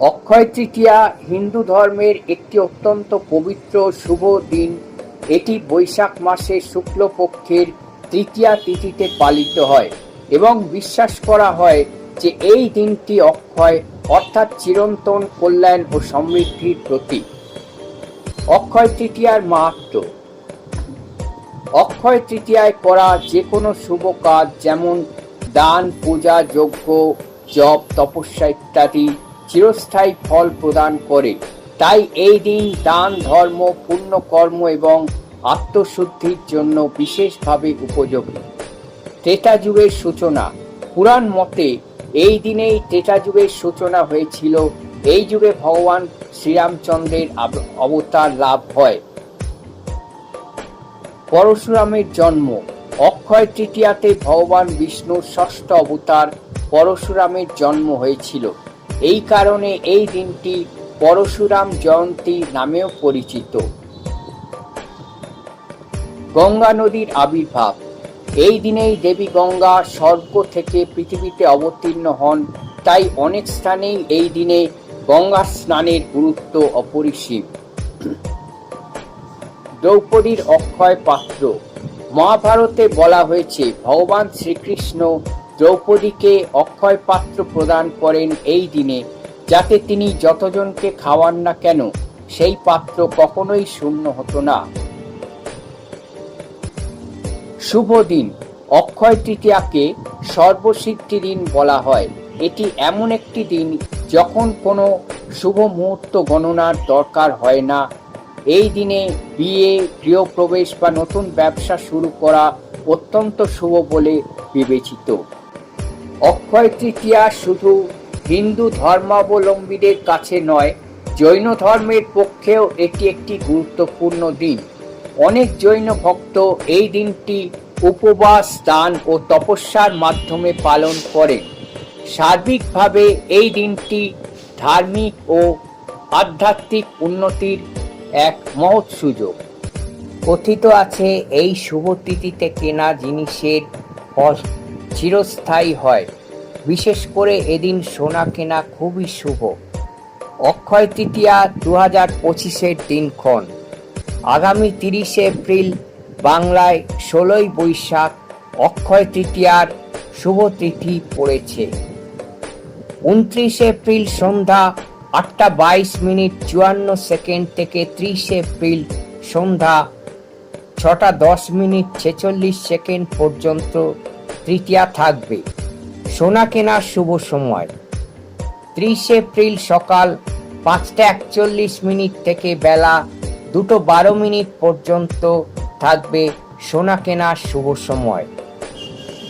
অক্ষয় তৃতীয়া হিন্দু ধর্মের একটি অত্যন্ত পবিত্র শুভ দিন। এটি বৈশাখ মাসে শুক্লপক্ষের তৃতীয়া তিথিতে পালিত হয় এবং বিশ্বাস করা হয় যে এই দিনটি অক্ষয় অর্থাৎ চিরন্তন কল্যাণ ও সমৃদ্ধির প্রতীক। অক্ষয় তৃতীয়ার মাহাত্ম। অক্ষয় তৃতীয়ায় করা যে কোনো শুভ কাজ যেমন দান, পূজা, যজ্ঞ, জপ, তপস্যা ইত্যাদি চিরস্থায়ী ফল প্রদান করে। তাই এই দিন দান, ধর্ম, পুণ্যকর্ম এবং আত্মশুদ্ধির জন্য বিশেষভাবে উপযোগী। ত্রেতা যুগের সূচনা। পুরাণ মতে এই দিনেই ত্রেতা যুগের সূচনা হয়েছিল। এই যুগে ভগবান শ্রীরামচন্দ্রের অবতার লাভ হয়। পরশুরামের জন্ম। অক্ষয় তৃতীয়াতে ভগবান বিষ্ণুর ষষ্ঠ অবতার পরশুরামের জন্ম হয়েছিল। এই কারণে এই দিনটি পরশুরাম জয়ন্তী নামেও পরিচিত। গঙ্গা নদীর আবির্ভাব। এই দিনেই দেবী গঙ্গা স্বর্গ থেকে পৃথিবীতে অবতীর্ণ হন, তাই অনেক স্থানেই এই দিনে গঙ্গা স্নানের গুরুত্ব অপরিসীম। দ্রৌপদীর অক্ষয় পাত্র। মহাভারতে বলা হয়েছে, ভগবান শ্রীকৃষ্ণ দ্রৌপদীকে অক্ষয় পাত্র প্রদান করেন এই দিনে, যাতে তিনি যতজনকে খাওয়ান না কেন, সেই পাত্র কখনোই শূন্য হতো না। শুভ দিন। অক্ষয় তৃতীয়াকে সর্বসিদ্ধি দিন বলা হয়। এটি এমন একটি দিন যখন কোনো শুভ মুহূর্ত গণনার দরকার হয় না। এই দিনে বিয়ে, গৃহপ্রবেশ বা নতুন ব্যবসা শুরু করা অত্যন্ত শুভ বলে বিবেচিত। অক্ষয় তৃতীয়া শুধু হিন্দু ধর্মাবলম্বীদের কাছে নয়, জৈন ধর্মের পক্ষেও এটি একটি গুরুত্বপূর্ণ দিন। অনেক জৈন ভক্ত এই দিনটি উপবাস, দান ও তপস্যার মাধ্যমে পালন করে সার্বিকভাবে এই দিনটি ধার্মিক ও আধ্যাত্মিক উন্নতির এক মহৎ সুযোগ। কথিত আছে, এই শুভ তিথিতে কেনা জিনিসের চিরস্থায়ী হয়। বিশেষ করে এদিন সোনা কেনা খুবই শুভ। অক্ষয় তৃতীয়া দু হাজার পঁচিশের দিনক্ষণ। আগামী তিরিশে এপ্রিল বাংলায় ষোলোই বৈশাখ অক্ষয় তৃতীয়ার শুভ তিথি পড়েছে। উনত্রিশে এপ্রিল সন্ধ্যা আটটা বাইশ মিনিট চুয়ান্ন সেকেন্ড থেকে ত্রিশে এপ্রিল সন্ধ্যা ছটা দশ মিনিট ছেচল্লিশ সেকেন্ড পর্যন্ত তৃতীয়া থাকবে। সোনা কেনার শুভ সময়। ত্রিশে এপ্রিল সকাল পাঁচটা একচল্লিশ মিনিট থেকে বেলা দুটো বারো মিনিট পর্যন্ত থাকবে সোনা কেনার শুভ সময়।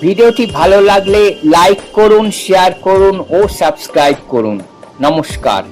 ভিডিওটি ভালো লাগলে লাইক করুন, শেয়ার করুন ও সাবস্ক্রাইব করুন। নমস্কার।